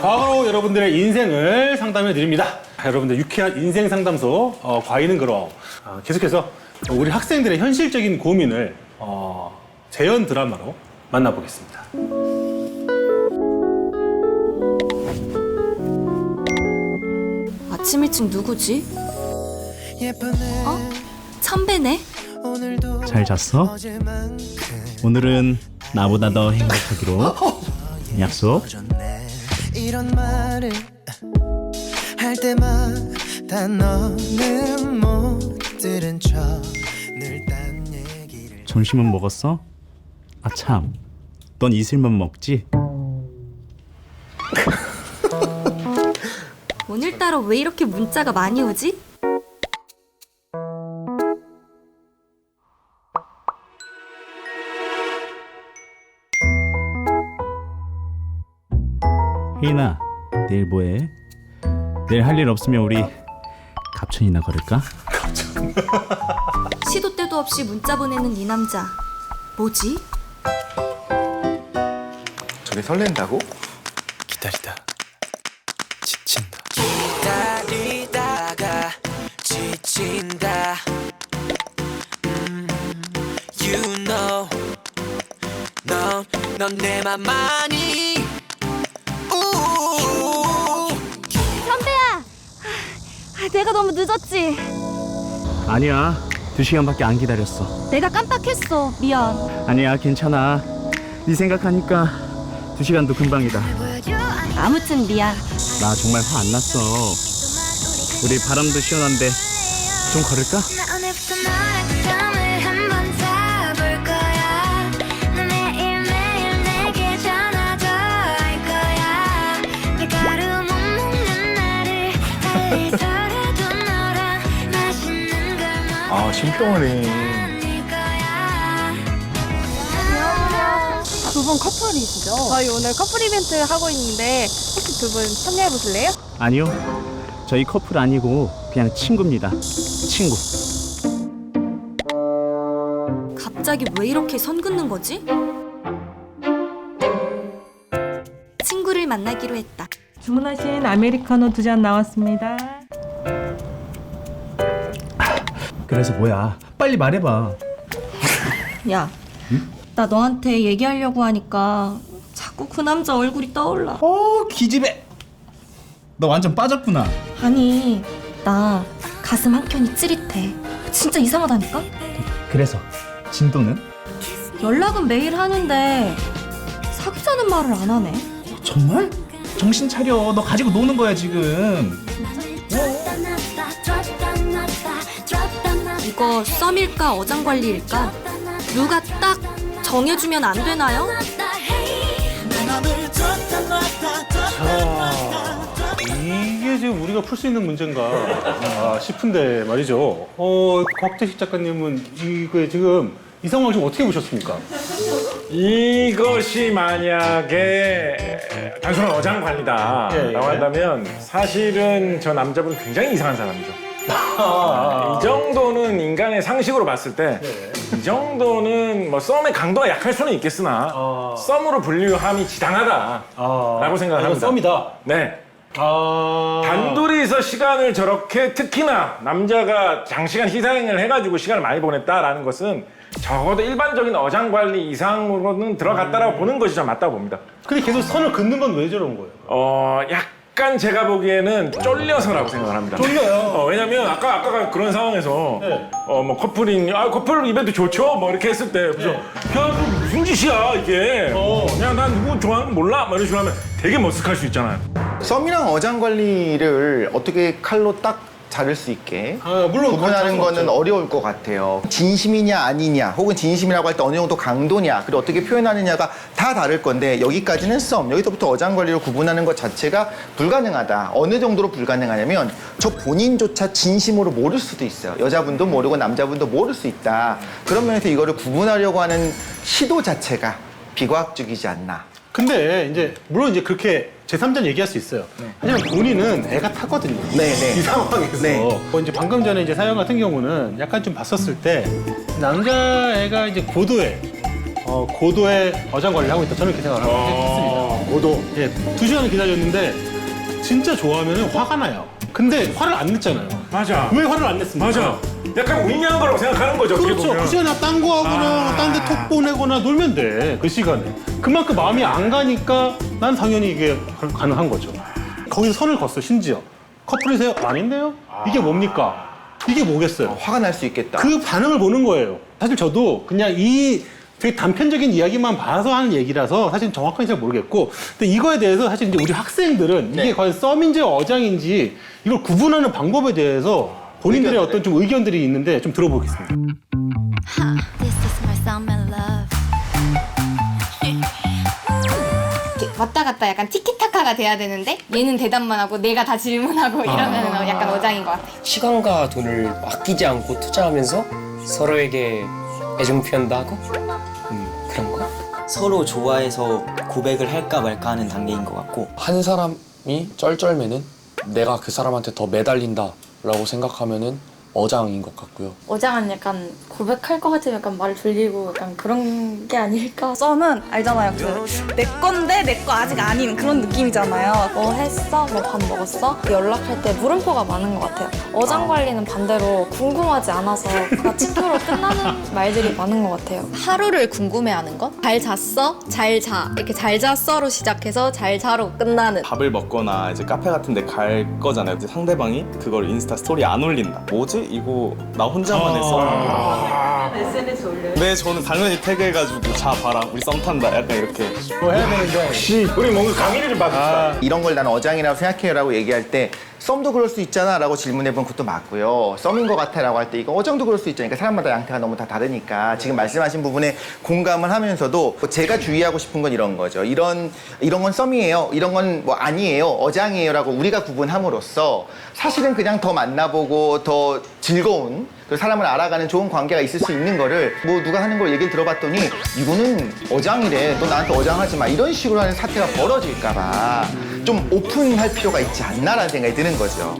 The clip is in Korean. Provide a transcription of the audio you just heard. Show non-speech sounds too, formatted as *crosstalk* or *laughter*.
과거로 여러분들의 인생을 상담해 드립니다. 여러분들 유쾌한 인생 상담소 어, 과인은 그럼 어, 계속해서 우리 학생들의 현실적인 고민을 어, 재현 드라마로 만나보겠습니다. 아침 일찍 누구지? 어? 참배네? 잘 잤어? 오늘은 나보다 더 행복하기로 약속. 이런 말을 할 때마다 너는 못 들은 척늘딴 얘기를 점심은 먹었어? 아 참, 넌 이슬만 먹지? 오늘따라 왜 이렇게 문자가 많이 오지? 혜인아, 내일 뭐해? 내일 할 일 없으면 우리 갑천이나 걸을까? *laughs* 시도 때도 없이 문자 보내는 이 남자 뭐지? 저게 설렌다고? 기다리다 지친다 기다리다가 지친다 음, You know 넌 넌 내 맘 많이 내가 너무 늦었지? 아니야, 두 시간밖에 안 기다렸어. 내가 깜빡했어 미안 아니야, 괜찮아. 네 생각하니까 두 시간도 금방이다. 아무튼 미안 나 정말 화 안 났어. 우리 바람도 시원한데 좀 걸을까? 나 오늘부터 너랑 썸을 한번 타볼 거야 너 매일매일 내게 전화도 할 거야 밀가루 못 먹는 나를 달리더 아 거야 두분 커플이시죠? 저희 오늘 커플 이벤트 하고 있는데 혹시 두 분 참여해 보실래요? 아니요. 저희 커플 아니고 그냥 친구입니다. 친구. 갑자기 왜 이렇게 선 긋는 거지? 친구를 만나기로 했다 주문하신 아메리카노 두 잔 나왔습니다. 그래서 뭐야? 빨리 말해봐. 야, 나 너한테 얘기하려고 하니까 자꾸 그 남자 얼굴이 떠올라. 어, 기집애. 너 완전 빠졌구나. 아니, 나 가슴 한 켠이 찌릿해. 진짜 이상하다니까? 그래서 진도는? 연락은 매일 하는데 사귀자는 말을 안 하네. 정말? 정신 차려. 너 가지고 노는 거야 지금. 이거 썸일까 어장관리일까? 누가 딱 정해주면 안 되나요? 이게 지금 우리가 풀 수 있는 문제인가 아, 싶은데 말이죠. 어, 곽재식 작가님은 이거 지금 이 상황을 지금 어떻게 보셨습니까? 이것이 만약에 단순한 어장 관리다 예, 예. 라고 한다면 사실은 저 남자분 굉장히 이상한 사람이죠. 아, 이 정도는 인간의 상식으로 봤을 때 이 정도는 뭐 썸의 강도가 약할 수는 있겠으나 아. 썸으로 분류함이 지당하다. 아, 라고 생각을 이건 합니다. 썸이다. 네. 아, 단둘이서 시간을 저렇게 특히나 남자가 장시간 희생을 해가지고 시간을 많이 보냈다라는 것은 적어도 일반적인 어장 관리 이상으로는 들어갔다라고 보는 것이 좀 맞다고 봅니다. 근데 계속 선을 긋는 건 왜 저런 거예요? 어, 약 간 제가 보기에는 쫄려서라고 생각을 합니다. 쫄려요. 어, 왜냐면 아까 아까 그런 상황에서 네. 어뭐 커플인 아 커플 이벤트 좋죠 뭐 이렇게 했을 때 그죠? 야, 그 무슨 짓이야 이게? 어. 그냥 난 누구 좋아하는 거 몰라? 뭐 이런 식으로 하면 되게 머쓱할 수 있잖아요. 썸이랑 어장 관리를 어떻게 칼로 딱 자를 수 있게 아, 물론 구분하는 거는 어려울 것 같아요. 진심이냐 아니냐, 혹은 진심이라고 할 때 어느 정도 강도냐, 그리고 어떻게 표현하느냐가 다 다를 건데 여기까지는 썸, 여기서부터 어장 관리를 구분하는 것 자체가 불가능하다. 어느 정도로 불가능하냐면 저 본인조차 진심으로 모를 수도 있어요. 여자분도 모르고 남자분도 모를 수 있다. 그런 면에서 이거를 구분하려고 하는 시도 자체가 비과학적이지 않나. 근데 이제 물론 이제 그렇게 제3자는 얘기할 수 있어요. 하지만 본인은 애가 탔거든요. 네, 네. 이 상황에서. 네. 어, 이제 방금 전에 이제 사연 같은 경우는 약간 좀 봤었을 때 남자애가 이제 고도의 어, 고도의 어장 관리를 하고 있다. 저는 이렇게 생각을 하고 있습니다. 저도 예, 두 시간을 기다렸는데 진짜 좋아하면 화가 나요. 근데 화를 안 냈잖아요. 맞아. 왜 화를 안 냈습니까? 맞아. 약간 우인한 거라고 생각하는 거죠. 어떻게 그렇죠. 보면. 그 시간에 딴 거 하거나 아. 딴 데 톡 보내거나 놀면 돼. 그 시간에. 그만큼 마음이 안 가니까 난 당연히 이게 가- 가능한 거죠. 거기서 선을 걷어 심지어. 커플이세요? 아닌데요? 이게 뭡니까? 이게 뭐겠어요? 화가 날 수 있겠다. 그 반응을 보는 거예요. 사실 저도 그냥 이 되게 단편적인 이야기만 봐서 하는 얘기라서 사실 정확하게 잘 모르겠고 근데 이거에 대해서 사실 이제 우리 학생들은 이게 네. 과연 썸인지 어장인지 이걸 구분하는 방법에 대해서 본인들의 의견들. 어떤 좀 의견들이 있는데 좀 들어보겠습니다. 왔다 갔다 약간 티키타카가 돼야 되는데 얘는 대답만 하고 내가 다 질문하고 이러면 약간 어장인 것 같아요. 시간과 돈을 아끼지 않고 투자하면서 서로에게 애정 표현도 하고 음, 그런 거? 서로 좋아해서 고백을 할까 말까 하는 단계인 것 같고 한 사람이 쩔쩔매는 내가 그 사람한테 더 매달린다라고 생각하면은 어장인 것 같고요. 어장은 약간 고백할 것 같으면 약간 말 돌리고 약간 그런 게 아닐까? 썸은 알잖아요. 그 내 건데 내 거 아직 아닌 그런 느낌이잖아요. 뭐 했어? 뭐 밥 먹었어? 연락할 때 물음표가 많은 것 같아요. 어장 관리는 반대로 궁금하지 않아서 그냥 친구로 끝나는 *laughs* 말들이 많은 것 같아요. 하루를 궁금해하는 거? 잘 잤어? 잘 자. 이렇게 잘 잤어로 시작해서 잘 자로 끝나는. 밥을 먹거나 이제 카페 같은 데 갈 거잖아요. 이제 상대방이 그걸 인스타 스토리 안 올린다. 뭐지? 이거 나 혼자만의 썸 SNS 올려요. 네, 저는 당연히 태그해가지고 자 봐라 우리 썸 탄다. 약간 이렇게 뭐 해야 되는데 혹시 우리 뭔가 강의를 좀 받읍시다. 이런 걸 나는 어장이라고 생각해요라고 얘기할 때 썸도 그럴 수 있잖아라고 질문해본 것도 맞고요. 썸인 것 같아라고 할 때 이거 어장도 그럴 수 있잖아요. 그러니까 사람마다 양태가 너무 다 다르니까 지금 말씀하신 부분에 공감을 하면서도 제가 주의하고 싶은 건 이런 거죠. 이런 이런 건 썸이에요. 이런 건 뭐 아니에요. 어장이에요라고 우리가 구분함으로써 사실은 그냥 더 만나보고 더 즐거운 그 사람을 알아가는 좋은 관계가 있을 수 있는 거를 뭐 누가 하는 걸 얘기를 들어봤더니 이거는 어장이래. 너 나한테 어장하지 마. 이런 식으로 하는 사태가 벌어질까 봐 좀 오픈할 필요가 있지 않나라는 생각이 드는 거죠.